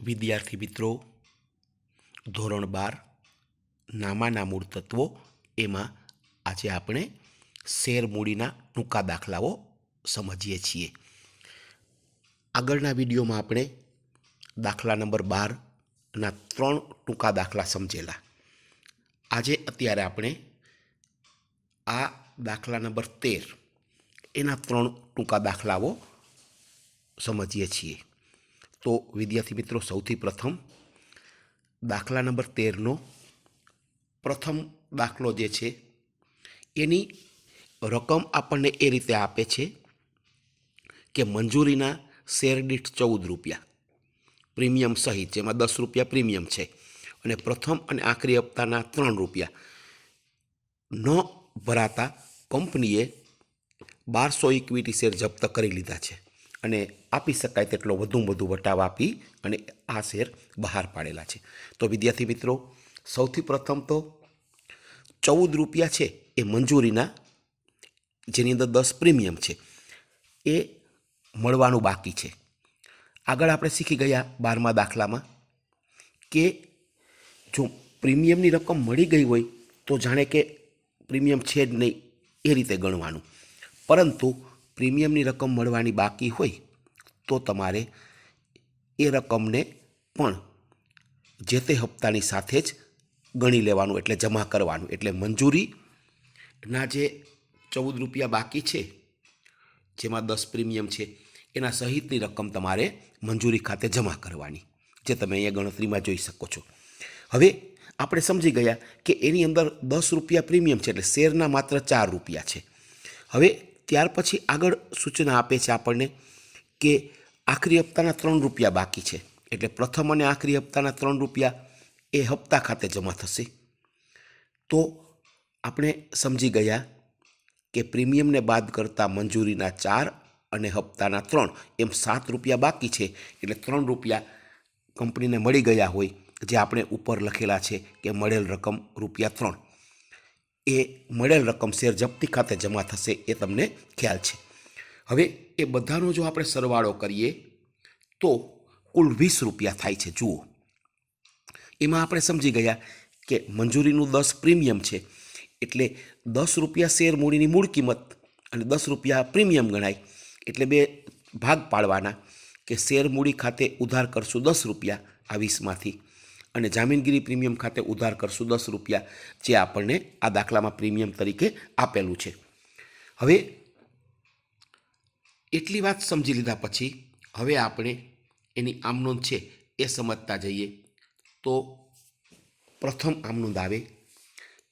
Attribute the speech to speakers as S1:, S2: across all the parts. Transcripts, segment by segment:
S1: વિદ્યાર્થી મિત્રો, ધોરણ બાર, નામાના મૂળ તત્વો, એમાં આજે આપણે શેર મૂડીના ટૂંકા દાખલાઓ સમજીએ છીએ. આગળના વિડીયોમાં આપણે દાખલા નંબર બારના ત્રણ ટૂંકા દાખલા સમજેલા. આજે અત્યારે આપણે આ દાખલા નંબર તેર, એના ત્રણ ટૂંકા દાખલાઓ સમજીએ છીએ. તો વિદ્યાર્થી મિત્રો સૌથી પ્રથમ દાખલા નંબર તેરનો પ્રથમ દાખલો જે છે, એની રકમ આપણને એ રીતે આપે છે કે મંજૂરીના શેર દીઠ ચૌદ રૂપિયા, પ્રીમિયમ સહિત, જેમાં દસ રૂપિયા પ્રીમિયમ છે અને પ્રથમ અને આખરી હપ્તાના ત્રણ રૂપિયા. ન ભરાતા કંપનીએ બારસો ઇક્વિટી શેર જપ્ત કરી લીધા છે અને આપી શકાય તેટલો વધુ વધુ વટાવ આપી અને આ શેર બહાર પાડેલા છે. તો વિદ્યાર્થી મિત્રો, સૌથી પ્રથમ તો ચૌદ રૂપિયા છે એ મંજૂરીના, જેની અંદર દસ પ્રીમિયમ છે, એ મળવાનું બાકી છે. આગળ આપણે શીખી ગયા બારમા દાખલામાં કે જો પ્રીમિયમની રકમ મળી ગઈ હોય તો જાણે કે પ્રીમિયમ છે જ નહીં એ રીતે ગણવાનું. પરંતુ પ્રીમિયમની રકમ મળવાની બાકી હોય તો તમારે એ રકમને પણ જે તે હપ્તાની સાથે જ ગણી લેવાનું એટલે જમા કરવાનું. એટલે મંજૂરીના જે ચૌદ રૂપિયા બાકી છે, જેમાં દસ પ્રીમિયમ છે, એના સહિતની રકમ તમારે મંજૂરી ખાતે જમા કરવાની, જે તમે અહીંયા ગણતરીમાં જોઈ શકો છો. હવે આપણે સમજી ગયા કે એની અંદર દસ રૂપિયા પ્રીમિયમ છે એટલે શેરના માત્ર ચાર રૂપિયા છે. હવે ત્યાર પછી આગળ સૂચના આપે છે આપણને કે આખરી હપ્તાના ત્રણ રૂપિયા બાકી છે. એટલે પ્રથમ અને આખરી હપ્તાના ત્રણ રૂપિયા એ હપ્તા ખાતે જમા થશે. તો આપણે સમજી ગયા કે પ્રીમિયમને બાદ કરતાં મંજૂરીના ચાર અને હપ્તાના ત્રણ એમ સાત રૂપિયા બાકી છે. એટલે ત્રણ રૂપિયા કંપનીને મળી ગયા હોય જે આપણે ઉપર લખેલા છે કે મળેલ રકમ રૂપિયા ત્રણ. એ મળેલ રકમ શેર જપ્તી ખાતે જમા થશે એ તમને ખ્યાલ છે. હવે એ બધાનો જો આપણે સરવાળો કરીએ, તો કુલ વીસ રૂપિયા થાય છે. જુઓ. એમાં આપણે સમજી ગયા કે મંજૂરીનું દસ પ્રીમિયમ છે. એટલે દસ રૂપિયા શેર મૂડીની મૂળ કિંમત અને દસ રૂપિયા પ્રીમિયમ ગણાય. એટલે બે ભાગ પાડવાના કે શેર મૂડી ખાતે ઉધાર કરશું દસ રૂપિયા આ વીસમાંથી અને જામીનગીરી પ્રીમિયમ ખાતે ઉધાર કરશું દસ રૂપિયા જે આપણને આ દાખલામાં પ્રીમિયમ તરીકે આપેલું છે. હવે એટલી વાત સમજી લીધા પછી હવે આપણે એની આમનોંધ છે એ સમજતા જઈએ. તો પ્રથમ આમનોંધ આવે,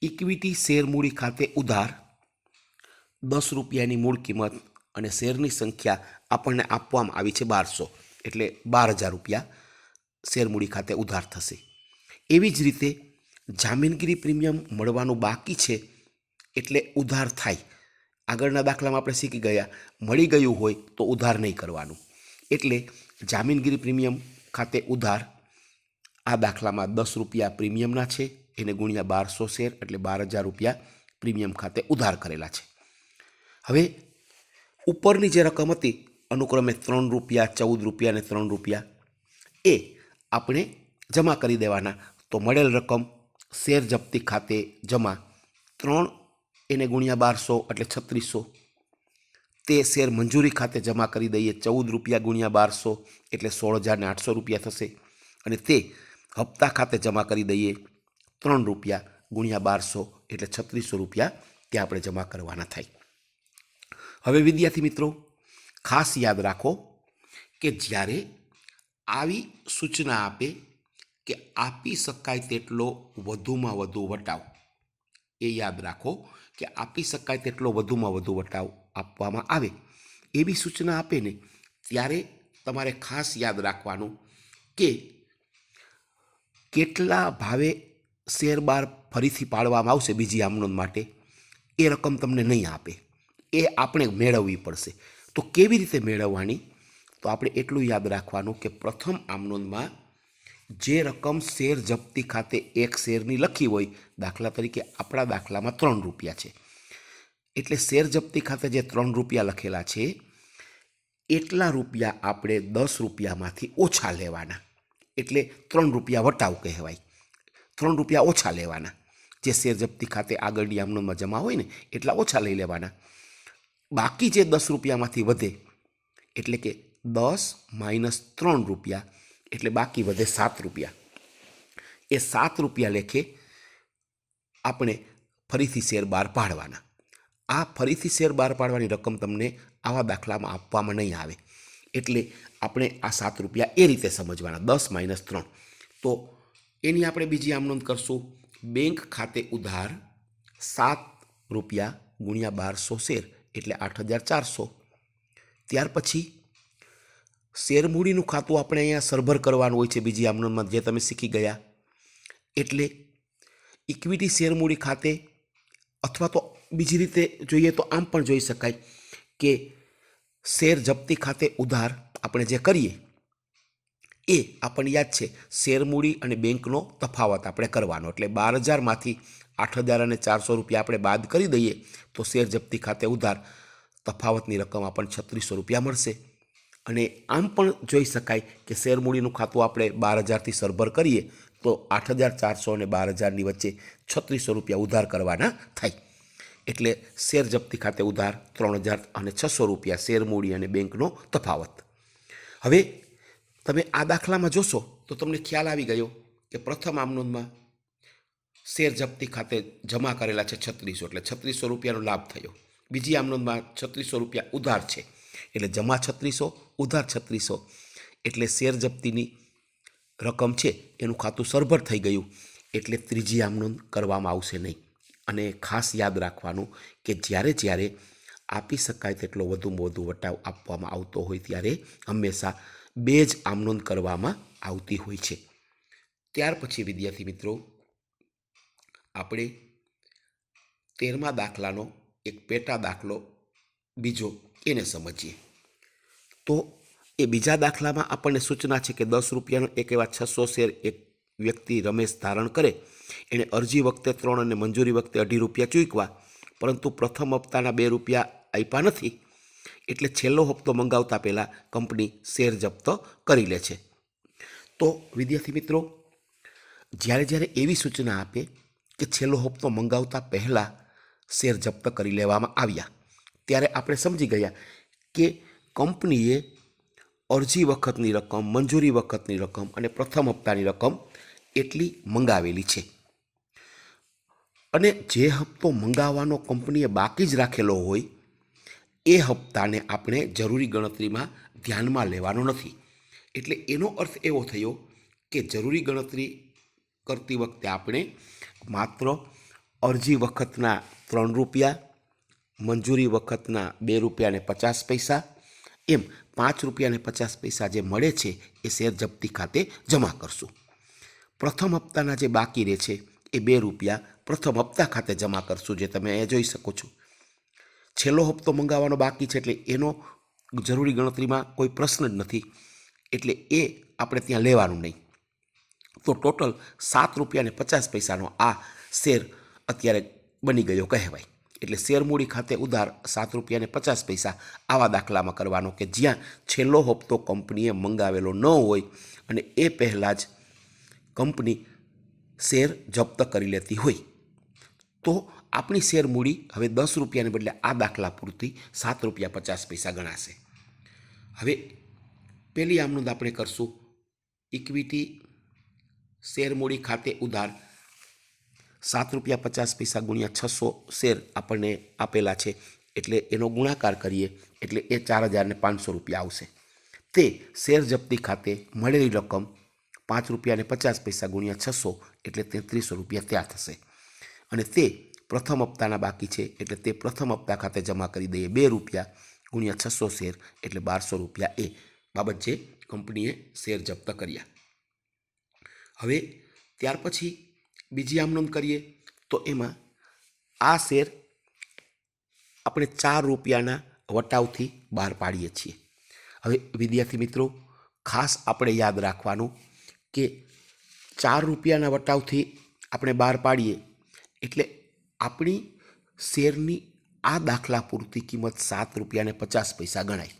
S1: ઇક્વિટી શેરમૂડી ખાતે ઉધાર, દસ રૂપિયાની મૂળ કિંમત અને શેરની સંખ્યા આપણને આપવામાં આવી છે બારસો, એટલે બાર હજાર રૂપિયા શેરમૂડી ખાતે ઉધાર થશે. એવી જ રીતે જામીનગીરી પ્રીમિયમ મળવાનું બાકી છે એટલે ઉધાર થાય. આગળના દાખલામાં આપણે શીખી ગયા, મળી ગયું હોય તો ઉધાર નહીં કરવાનું. એટલે જામીનગીરી પ્રીમિયમ ખાતે ઉધાર, આ દાખલામાં દસ રૂપિયા પ્રીમિયમના છે, એને ગુણ્યા બારસો શેર, એટલે બાર હજાર રૂપિયા પ્રીમિયમ ખાતે ઉધાર કરેલા છે. હવે, ઉપરની જે રકમ હતી, અનુક્રમે ત્રણ રૂપિયા, ચૌદ રૂપિયા અને ત્રણ રૂપિયા, એ આપણે જમા કરી દેવાના. તો મળેલ રકમ શેર જપ્તી ખાતે જમા ત્રણ એને ગુણ્યા બારસો એટલે છત્રીસો. તે શેર મંજૂરી ખાતે જમા કરી દઈએ ચૌદ રૂપિયા ગુણ્યા બારસો એટલે સોળ હજાર ને આઠસો રૂપિયા થશે. અને તે હપ્તા ખાતે જમા કરી દઈએ ત્રણ રૂપિયા ગુણ્યા બારસો એટલે છત્રીસો રૂપિયા ત્યાં આપણે જમા કરવાના થાય. હવે વિદ્યાર્થી મિત્રો, ખાસ યાદ રાખો કે જ્યારે આવી સૂચના આપે કે આપી શકાય તેટલો વધુમાં વધુ વટાવ એ યાદ રાખો કે આપી શકાય તેટલો વધુમાં વધુ વટાવ આપવામાં આવે. એવી સૂચના આપે ને ત્યારે તમારે ખાસ યાદ રાખવાનું કે કેટલા ભાવે શેર બાર ફરીથી પાડવામાં આવશે બીજી આમનોંધ માટે, એ રકમ તમને નહીં આપે. એ આપણે મેળવવી પડશે. તો કેવી રીતે મેળવવાની? તો આપણે એટલું યાદ રાખવાનું કે પ્રથમ આમનોંધમાં જે રકમ શેર જપ્તી ખાતે એક શેરની લખી હોય, દાખલા તરીકે આપણા દાખલામાં ત્રણ રૂપિયા છે. એટલે શેર જપ્તી ખાતે જે ત્રણ રૂપિયા લખેલા છે, એટલા રૂપિયા આપણે દસ રૂપિયામાંથી ઓછા લેવાના. એટલે ત્રણ રૂપિયા વટાવ કહેવાય. ત્રણ રૂપિયા ઓછા લેવાના. જે શેર જપ્તી ખાતે આગળની આમનોમાં જમા હોય ને, એટલા ઓછા લઈ લેવાના. બાકી જે દસ રૂપિયામાંથી વધે, એટલે કે દસ માઇનસ ત્રણ રૂપિયા એટલે બાકી વધે સાત રૂપિયા. એ સાત રૂપિયા લેખે આપણે ફરીથી શેર બહાર પાડવાના. આ ફરીથી શેર બહાર પાડવાની રકમ તમને આવા દાખલામાં આપવામાં નહીં આવે. એટલે આપણે આ સાત રૂપિયા એ રીતે સમજવાના, દસ માઇનસ ત્રણ. તો એની આપણે બીજી આમ નોંધ કરશું. બેંક ખાતે ઉધાર સાત રૂપિયા ગુણ્યા બારસો શેર, એટલે આઠ હજાર ચારસો. ત્યાર પછી શેર મૂડીનું ખાતું આપણે અહીંયા સરભર કરવાનું હોય છે બીજી આમનોંધમાં જે તમે શીખી ગયા. એટલે ઇક્વિટી શેરમૂડી ખાતે અથવા તો બીજી રીતે જોઈએ તો આમ પણ જોઈ શકાય કે શેર જપ્તી ખાતે ઉધાર આપણે જે કરીએ એ આપણને યાદ છે શેરમૂડી અને બેંકનો તફાવત આપણે કરવાનો. એટલે બાર હજારમાંથી આઠ હજાર અને ચારસો રૂપિયા આપણે બાદ કરી દઈએ તો શેર જપ્તી ખાતે ઉધાર તફાવતની રકમ આપણને છત્રીસો રૂપિયા મળશે. અને આમ પણ જોઈ શકાય કે શેરમૂડીનું ખાતું આપણે બાર હજારથી સરભર કરીએ, તો આઠ હજાર ચારસો અને બાર હજારની વચ્ચે છત્રીસો રૂપિયા ઉધાર કરવાના થાય. એટલે શેર જપ્તી ખાતે ઉધાર, ત્રણ હજાર અને છસો રૂપિયા શેરમૂડી અને બેંકનો તફાવત. હવે તમે આ દાખલામાં જોશો તો તમને ખ્યાલ આવી ગયો કે પ્રથમ આમનોંધમાં શેર જપ્તી ખાતે જમા કરેલા છે છત્રીસો, એટલે છત્રીસો રૂપિયાનો લાભ થયો. બીજી આમનોંધમાં છત્રીસો રૂપિયા ઉધાર છે. એટલે જમા છત્રીસો, ઉધાર છત્રીસો. એટલે શેર જપ્તીની રકમ છે, એનું ખાતું સરભર થઈ ગયું. એટલે ત્રીજી આમનોંધ કરવામાં આવશે નહીં. અને ખાસ યાદ રાખવાનું કે જ્યારે જ્યારે આપી શકાય તેટલો વધુમાં વધુ વટાવ આપવામાં આવતો હોય ત્યારે હંમેશા બે જ આમનોંધ કરવામાં આવતી હોય છે. ત્યાર પછી વિદ્યાર્થી મિત્રો, આપણે તેરમા દાખલાનો એક પેટા દાખલો બીજો એને સમજીએ. તો એ બીજા દાખલામાં આપણને સૂચના છે કે દસ રૂપિયાનો એક એવા છસો શેર એક વ્યક્તિ રમેશ ધારણ કરે. એણે અરજી વખતે ત્રણ અને મંજૂરી વખતે અઢી રૂપિયા ચૂકવા પરંતુ પ્રથમ હપ્તાના બે રૂપિયા આપ્યા નથી. એટલે છેલ્લો હપ્તો મંગાવતા પહેલાં કંપની શેર જપ્ત કરી લે છે. તો વિદ્યાર્થી મિત્રો, જ્યારે જ્યારે એવી સૂચના આપે કે છેલ્લો હપ્તો મંગાવતા પહેલાં શેર જપ્ત કરી લેવામાં આવ્યા, ત્યારે આપણે સમજી ગયા કે કંપનીએ અરજી વખતની રકમ, મંજૂરી વખતની રકમ અને પ્રથમ હપ્તાની રકમ એટલી મંગાવેલી છે. અને જે હપ્તો મંગાવવાનો કંપનીએ બાકી જ રાખેલો હોય, એ હપ્તાને આપણે જરૂરી ગણતરીમાં ધ્યાનમાં લેવાનો નથી. એટલે એનો અર્થ એવો થયો કે જરૂરી ગણતરી કરતી વખતે આપણે માત્ર અરજી વખતના ત્રણ રૂપિયા, મંજૂરી વખતના બે રૂપિયા ને પચાસ પૈસા એમ પાંચ રૂપિયાને પચાસ પૈસા જે મળે છે એ શેર જપ્તી ખાતે જમા કરશું. પ્રથમ હપ્તાના જે બાકી રહે છે એ બે રૂપિયા પ્રથમ હપ્તા ખાતે જમા કરશું જે તમે અહીંયા જોઈ શકો છો. છેલ્લો હપ્તો મંગાવવાનો બાકી છે એટલે એનો જરૂરી ગણતરીમાં કોઈ પ્રશ્ન જ નથી. એટલે એ આપણે ત્યાં લેવાનું નહીં. તો ટોટલ સાત રૂપિયાને પચાસ પૈસાનો આ શેર અત્યારે બની ગયો કહેવાય. એટલે શેર મૂડી ખાતે ઉધાર સાત રૂપિયાને પચાસ પૈસા આવા દાખલામાં કરવાનો કે જ્યાં છેલ્લો હપ્તો કંપનીએ મંગાવેલો ન હોય અને એ પહેલાં જ કંપની શેર જપ્ત કરી લેતી હોય. તો આપણી શેર મૂડી હવે દસ રૂપિયાને બદલે આ દાખલા પૂરતી સાત રૂપિયા પચાસ પૈસા ગણાશે. હવે પહેલી આમનોંધ આપણે કરશું. ઇક્વિટી શેર મૂડી ખાતે ઉધાર સાત રૂપિયા પચાસ પૈસા ગુણ્યા છસો શેર આપણને આપેલા છે. એટલે એનો ગુણાકાર કરીએ, એટલે એ ચાર હજારને પાંચસો રૂપિયા આવશે. તે શેર જપ્તી ખાતે મળેલી રકમ પાંચ રૂપિયા ને પચાસ પૈસા ગુણ્યા છસો, એટલે તેત્રીસો રૂપિયા ત્યાં થશે. અને તે પ્રથમ હપ્તાના બાકી છે, એટલે તે પ્રથમ હપ્તા ખાતે જમા કરી દઈએ બે રૂપિયા ગુણ્યા છસો શેર, એટલે બારસો રૂપિયા એ બાબત જે કંપનીએ શેર જપ્ત કર્યા. હવે ત્યાર પછી બીજી આમ કરીએ તો એમાં આ શેર આપણે ચાર રૂપિયાના વટાવથી બહાર પાડીએ છીએ. હવે વિદ્યાર્થી મિત્રો, ખાસ આપણે યાદ રાખવાનું કે ચાર રૂપિયાના વટાવથી આપણે બહાર પાડીએ એટલે આપણી શેરની આ દાખલા પૂરતી કિંમત સાત રૂપિયાને પચાસ પૈસા ગણાય.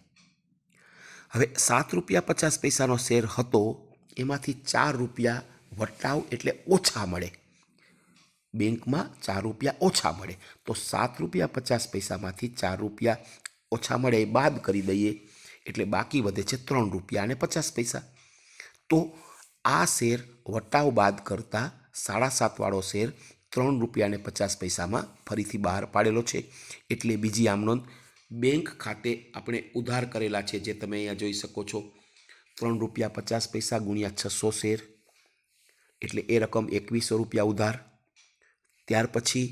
S1: હવે સાત રૂપિયા પચાસ પૈસાનો શેર હતો, એમાંથી ચાર રૂપિયા વટાવ એટલે ઓછા મળે. બેંકમાં ચાર રૂપિયા ઓછા મળે. તો સાત રૂપિયા પચાસ પૈસામાંથી ચાર રૂપિયા ઓછા મળે એ બાદ કરી દઈએ. એટલે બાકી વધે છે ત્રણ રૂપિયા અને પચાસ પૈસા. તો આ શેર વટાવ બાદ કરતાં સાડા સાતવાળો શેર ત્રણ રૂપિયા અને પચાસ પૈસામાં ફરીથી બહાર પાડેલો છે. એટલે બીજી આમ નોંધ, બેંક ખાતે આપણે ઉધાર કરેલા છે, જે તમે અહીંયા જોઈ શકો છો. ત્રણ રૂપિયા પચાસ પૈસા ગુણ્યા છસો શેર. એટલે એ રકમ એકવીસો રૂપિયા ઉધાર. ત્યાર પછી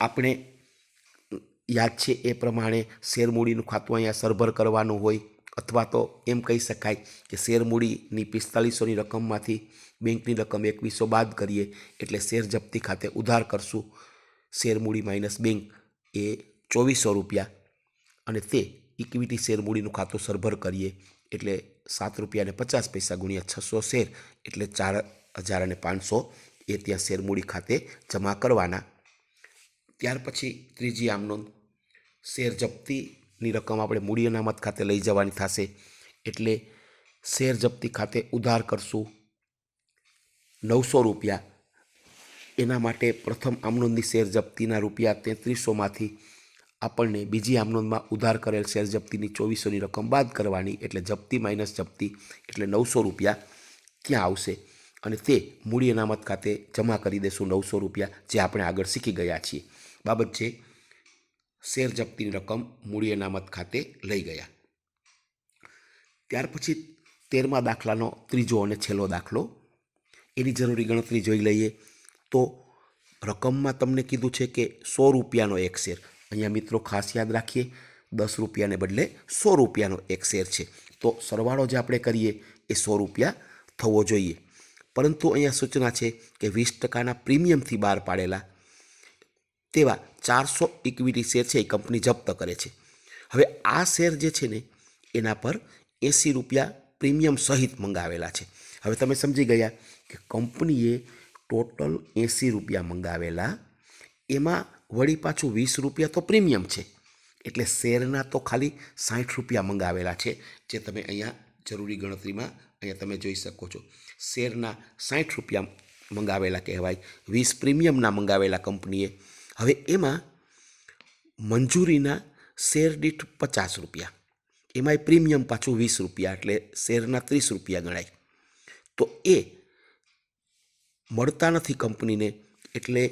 S1: આપણે યાદ છે એ પ્રમાણે શેરમૂડીનું ખાતું અહીંયા સરભર કરવાનું હોય અથવા તો એમ કહી શકાય કે શેરમૂડીની પિસ્તાલીસોની રકમમાંથી બેંકની રકમ એકવીસો બાદ કરીએ એટલે શેર જપ્તી ખાતે ઉધાર કરશું. શેરમૂડી માઇનસ બેંક એ ચોવીસો રૂપિયા અને તે ઇક્વિટી શેરમૂડીનું ખાતું સરભર કરીએ એટલે સાત રૂપિયા અને પચાસ પૈસા ગુણ્યા છસો શેર, એટલે ચાર હજાર અને પાંચસો એ ત્યાં શેરમૂડી ખાતે જમા કરવાના. ત્યાર પછી ત્રીજી આમ શેર જપ્તીની રકમ આપણે મૂડી અનામત ખાતે લઈ જવાની થશે, એટલે શેર જપ્તી ખાતે ઉધાર કરશું નવસો રૂપિયા. એના માટે પ્રથમ આમનોંધની શેર જપ્તીના રૂપિયા તેત્રીસોમાંથી આપણને બીજી આમનોંધમાં ઉધાર કરેલ શેર જપ્તીની ચોવીસોની રકમ બાદ કરવાની, એટલે જપ્તી માઇનસ જપ્તી, એટલે નવસો રૂપિયા ક્યાં આવશે? અને તે મૂડી અનામત ખાતે જમા કરી દેશું નવસો રૂપિયા, જે આપણે આગળ શીખી ગયા છીએ. બાબત છે શેર જપ્તીની રકમ મૂડી અનામત ખાતે લઈ ગયા. ત્યાર પછી તેરમા દાખલાનો ત્રીજો અને છેલ્લો દાખલો. એની જરૂરી ગણતરી જોઈ લઈએ. તો રકમમાં તમને કીધું છે કે સો રૂપિયાનો એક શેર અહીંયા મિત્રો ખાસ યાદ રાખીએ, દસ રૂપિયાને બદલે સો રૂપિયાનો એક શેર છે. તો સરવાળો જે આપણે કરીએ, એ સો રૂપિયા થવો જોઈએ. પરંતુ અહીંયા સૂચના છે કે વીસ ટકાના પ્રીમિયમથી બહાર પાડેલા તેવા ચારસો ઇક્વિટી શેર છે એ કંપની જપ્ત કરે છે. હવે આ શેર જે છે ને, એના પર એંસી રૂપિયા પ્રીમિયમ સહિત મંગાવેલા છે. હવે તમે સમજી ગયા કે કંપનીએ ટોટલ એંસી રૂપિયા મંગાવેલા, એમાં વળી પાછું વીસ રૂપિયા તો પ્રીમિયમ છે. એટલે શેરના તો ખાલી સાઠ રૂપિયા મંગાવેલા છે, જે તમે અહીંયા જરૂરી ગણતરીમાં અહીંયા તમે જોઈ શકો છો. શેરના સાઠ રૂપિયા મંગાવેલા કહેવાય, વીસ પ્રીમિયમના મંગાવેલા કંપનીએ. હવે એમાં મંજૂરીના શેર દીઠ પચાસ રૂપિયા, એમાંય પ્રીમિયમ પાછું વીસ રૂપિયા, એટલે શેરના ત્રીસ રૂપિયા ગણાય. તો એ મળતા નથી કંપનીને, એટલે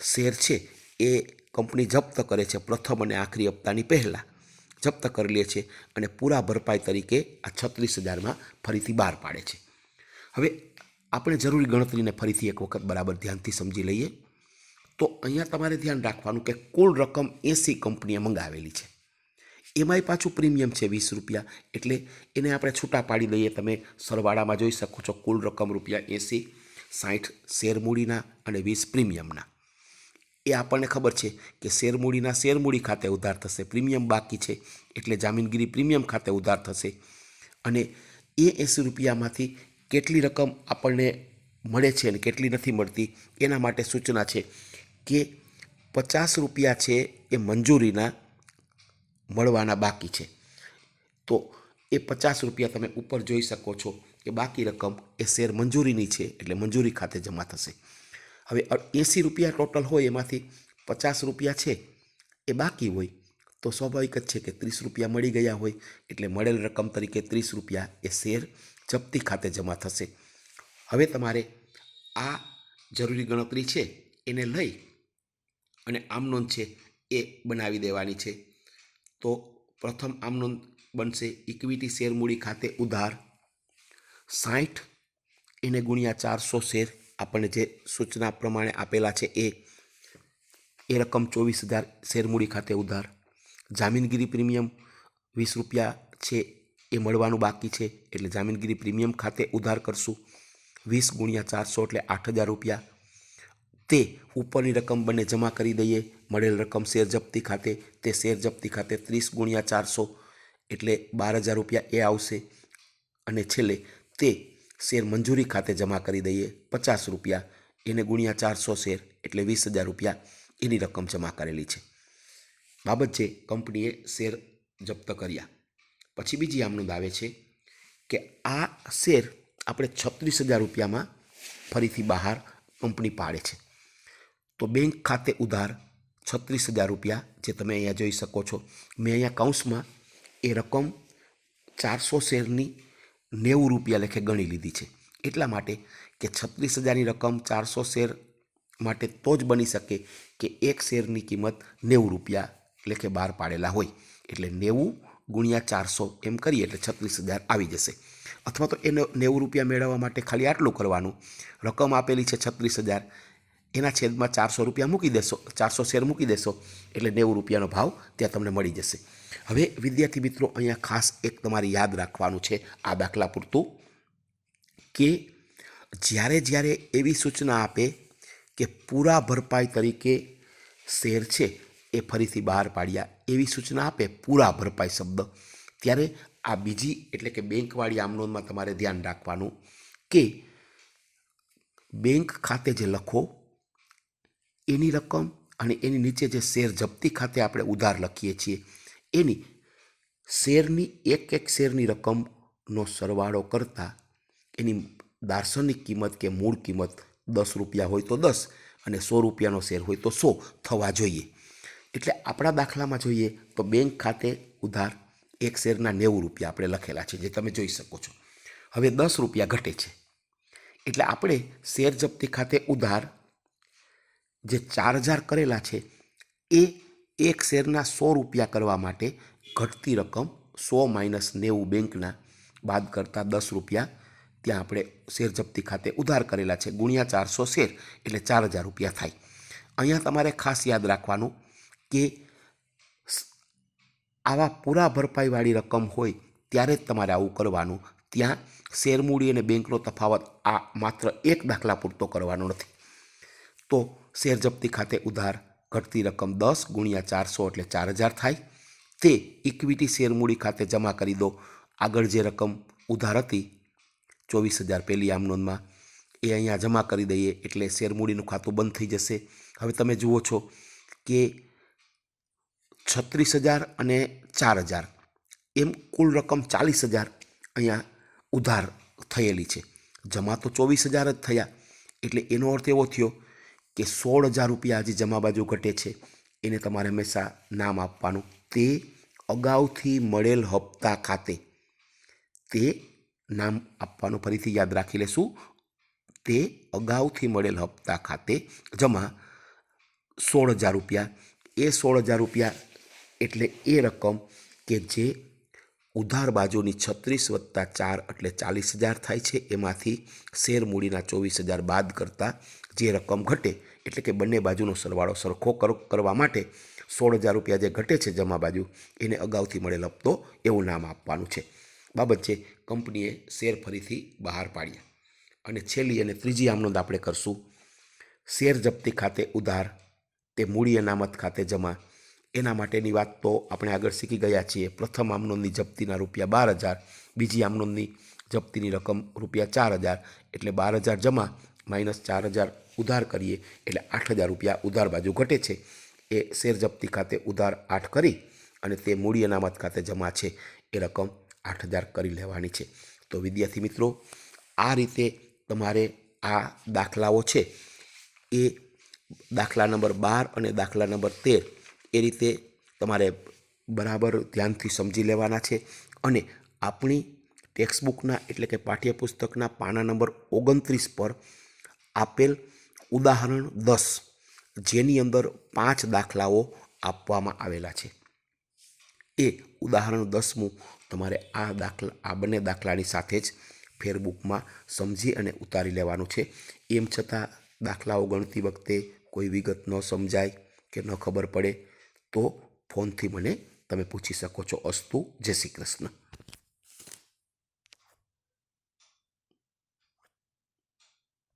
S1: શેર છે એ કંપની જપ્ત કરે છે પ્રથમ અને આખરી હપ્તાની પહેલાં. જપ્ત કરી લે છે અને પૂરા ભરપાઈ તરીકે આ છત્રીસ હજારમાં ફરીથી બહાર પાડે છે. હવે આપણે જરૂરી ગણતરીને ફરીથી એક વખત બરાબર ધ્યાનથી સમજી લઈએ. તો અહીંયા તમારે ધ્યાન રાખવાનું કે કુલ રકમ એંસી કંપનીએ મંગાવેલી છે. એમાંય પાછું પ્રીમિયમ છે વીસ રૂપિયા. એટલે એને આપણે છૂટા પાડી દઈએ. તમે સરવાળામાં જોઈ શકો છો કુલ રકમ રૂપિયા એંસી, સાઠ શેર મૂડીના અને વીસ પ્રીમિયમના. એ આપણને ખબર છે કે શેરમૂડીના શેરમૂડી ખાતે ઉધાર થશે. પ્રીમિયમ બાકી છે એટલે જામીનગીરી પ્રીમિયમ ખાતે ઉધાર થશે. અને એ એંસી રૂપિયામાંથી કેટલી રકમ આપણને મળે છે અને કેટલી નથી મળતી એના માટે સૂચના છે કે પચાસ રૂપિયા છે એ મંજૂરીના મળવાના બાકી છે. તો એ પચાસ રૂપિયા તમે ઉપર જોઈ શકો છો કે બાકી રકમ એ શેર મંજૂરીની છે એટલે મંજૂરી ખાતે જમા થશે. હવે એંસી રૂપિયા ટોટલ હોય, એમાંથી પચાસ રૂપિયા છે, એ બાકી હોય, તો સ્વાભાવિક જ છે કે ત્રીસ રૂપિયા મળી ગયા હોય, એટલે મળેલ રકમ તરીકે ત્રીસ રૂપિયા એ શેર જપ્તી ખાતે જમા થશે. હવે તમારે આ જરૂરી ગણતરી છે, એને લઈ અને આમનોંધ છે, એ બનાવી દેવાની છે. તો પ્રથમ આમનોંધ બનશે ઇક્વિટી શેર મૂડી ખાતે ઉધાર સાઠ એને ગુણ્યા ચારસો શેર આપણને જે સૂચના પ્રમાણે આપેલા છે એ એ રકમ ચોવીસ હજાર શેરમૂડી ખાતે ઉધાર. જામીનગીરી પ્રીમિયમ વીસ રૂપિયા છે એ મળવાનું બાકી છે, એટલે જામીનગીરી પ્રીમિયમ ખાતે ઉધાર કરશું વીસ ગુણ્યા ચારસો એટલે આઠ હજાર રૂપિયા. તે ઉપરની રકમ બંને જમા કરી દઈએ, મળેલ રકમ શેર જપ્તી ખાતે, તે શેર જપ્તી ખાતે ત્રીસ ગુણ્યા ચારસો એટલે બાર હજાર રૂપિયા એ આવશે. અને છેલ્લે તે શેર મંજૂરી ખાતે જમા કરી દઈએ. પચાસ રૂપિયા, એને ગુણ્યા ચારસો શેર, એટલે વીસ હજાર રૂપિયા એની રકમ જમા કરેલી છે. બાબત છે, કંપનીએ શેર જપ્ત કર્યા. પછી બીજી આમનો દાવે છે કે આ શેર આપણે છત્રીસ હજાર રૂપિયામાં ફરીથી બહાર કંપની પાડે છે. તો બેંક ખાતે ઉધાર છત્રીસ હજાર રૂપિયા જે તમે અહીંયા જોઈ શકો છો. મેં અહીંયા કૌંસમાં એ રકમ ચારસો શેરની નેવું રૂપિયા લેખે ગણી લીધી છે. એટલા માટે કે છત્રીસ હજારની રકમ ચારસો શેર માટે તો જ બની શકે કે એક શેરની કિંમત નેવું રૂપિયા લેખે બહાર પાડેલા હોય. એટલે નેવું ગુણ્યા ચારસો એમ કરીએ એટલે છત્રીસ હજાર આવી જશે. અથવા તો એને નેવું રૂપિયા મેળવવા માટે ખાલી આટલું કરવાનું. રકમ આપેલી છે છત્રીસ હજાર. એના છેદમાં ચારસો રૂપિયા મૂકી દેશો, ચારસો શેર મૂકી દેશો. એટલે નેવું રૂપિયાનો ભાવ ત્યાં તમને મળી જશે. હવે વિદ્યાર્થી મિત્રો, અહીંયા ખાસ એક તમારે યાદ રાખવાનું છે આ દાખલા પૂરતું, કે જ્યારે જ્યારે એવી સૂચના આપે કે પૂરા ભરપાઈ તરીકે શેર છે, એ ફરીથી બહાર પાડ્યા. એવી સૂચના આપે, પૂરા ભરપાઈ શબ્દ. ત્યારે આ બીજી, એટલે કે બેંકવાળી આમનોંધમાં તમારે ધ્યાન રાખવાનું કે બેંક ખાતે જે લખો, એની રકમ અને એની નીચે જે શેર જપ્તી ખાતે આપણે ઉધાર લખીએ છીએ એની શેરની એક એક શેરની રકમનો સરવાળો કરતાં એની દાર્શનિક કિંમત કે મૂળ કિંમત દસ રૂપિયા હોય તો દસ અને સો રૂપિયાનો શેર હોય તો સો થવા જોઈએ. એટલે આપણા દાખલામાં જોઈએ તો બેંક ખાતે ઉધાર એક શેરના નેવું રૂપિયા આપણે લખેલા છે, જે તમે જોઈ શકો છો. હવે દસ રૂપિયા ઘટે છે. એટલે આપણે શેર જપ્તી ખાતે ઉધાર જે ચાર હજાર કરેલા છે, એ એક શેરના સો રૂપિયા કરવા માટે ઘટતી રકમ સો માઇનસ નેવું બેંકના બાદ કરતાં દસ રૂપિયા ત્યાં આપણે શેર જપ્તી ખાતે ઉધાર કરેલા છે. ગુણ્યા ચારસો શેર એટલે ચાર હજાર રૂપિયા થાય. અહીંયા તમારે ખાસ યાદ રાખવાનું કે આવા પૂરા ભરપાઈવાળી રકમ હોય ત્યારે જ તમારે આવું કરવાનું. ત્યાં શેરમૂડી અને બેંકનો તફાવત આ માત્ર એક દાખલા પૂરતો કરવાનો નથી. તો શેર જપ્તી ખાતે ઉધાર ઘટતી રકમ દસ ગુણ્યા ચારસો એટલે ચાર હજાર થાય. તે ઇક્વિટી શેરમૂડી ખાતે જમા કરી દો. આગળ જે રકમ ઉધાર હતી, ચોવીસ હજાર પહેલી આમ એ અહીંયા જમા કરી દઈએ એટલે શેરમૂડીનું ખાતું બંધ થઈ જશે. હવે તમે જુઓ છો કે છત્રીસ હજાર અને ચાર હજાર, એમ કુલ રકમ ચાલીસ હજાર અહીંયા ઉધાર થયેલી છે. જમા તો ચોવીસ હજાર જ થયા, એટલે એનો અર્થ એવો થયો કે સોળ હજાર રૂપિયા આજે જમા બાજુ ઘટે છે, એને તમારે હંમેશા નામ આપવાનું. તે અગાઉથી મળેલ હપ્તા ખાતે તે નામ આપવાનું ફરીથી યાદ રાખી લેશું. તે અગાઉથી મળેલ હપ્તા ખાતે જમા સોળ હજાર રૂપિયા. એ સોળ હજાર રૂપિયા એટલે એ રકમ કે જે ઉધાર બાજુની છત્રીસ વત્તા ચાર એટલે ચાલીસ હજાર થાય છે. એમાંથી શેર મૂડીના ચોવીસ હજાર બાદ કરતાં જે રકમ ઘટે, એટલે કે બંને બાજુનો સરવાળો સરખો કર- કરવા માટે સોળ હજાર રૂપિયા જે ઘટે છે જમા બાજુ, એને અગાઉથી મળેલ હપ્તો એવું નામ આપવાનું છે. બાબત છે, કંપનીએ શેર ફરીથી બહાર પાડ્યા. અને છેલ્લી અને ત્રીજી આમનોંધ આપણે કરશું. શેર જપ્તી ખાતે ઉધાર, તે મૂડી અનામત ખાતે જમા એના માટેની વાત તો આપણે આગળ શીખી ગયા છીએ. પ્રથમ આમનોંધની જપ્તીના રૂપિયા બાર હજાર, બીજી આમનોંધની જપ્તીની રકમ રૂપિયા ચાર હજાર. એટલે બાર હજાર જમા, માઇનસ ચાર હજાર ઉધાર કરીએ, એટલે આઠ હજાર રૂપિયા ઉધાર બાજુ ઘટે છે. એ શેર જપ્તી ખાતે ઉધાર આઠ કરી અને તે મૂડી અનામત ખાતે જમા છે. એ રકમ આઠ હજાર કરી લેવાની છે. તો વિદ્યાર્થી મિત્રો, આ રીતે તમારે આ દાખલાઓ છે. એ દાખલા નંબર બાર અને દાખલા નંબર તેર એ રીતે તમારે બરાબર ધ્યાનથી સમજી લેવાના છે અને આપણી ટેક્સ્ટબુકના એટલે કે પાઠ્યપુસ્તકના પાના નંબર ઓગણત્રીસ પર આપેલ ઉદાહરણ દસ, જેની અંદર પાંચ દાખલાઓ આપવામાં આવેલા છે. એ ઉદાહરણ દસમું તમારે આ દાખલા, આ બંને દાખલાની સાથે જ ફેરબુકમાં સમજી અને ઉતારી લેવાનું છે. એમ છતાં દાખલાઓ ગણતી વખતે કોઈ વિગત ન સમજાય કે ન ખબર પડે. તો ફોનથી મને તમે પૂછી શકો છો અસ્તુ જય શ્રી કૃષ્ણ.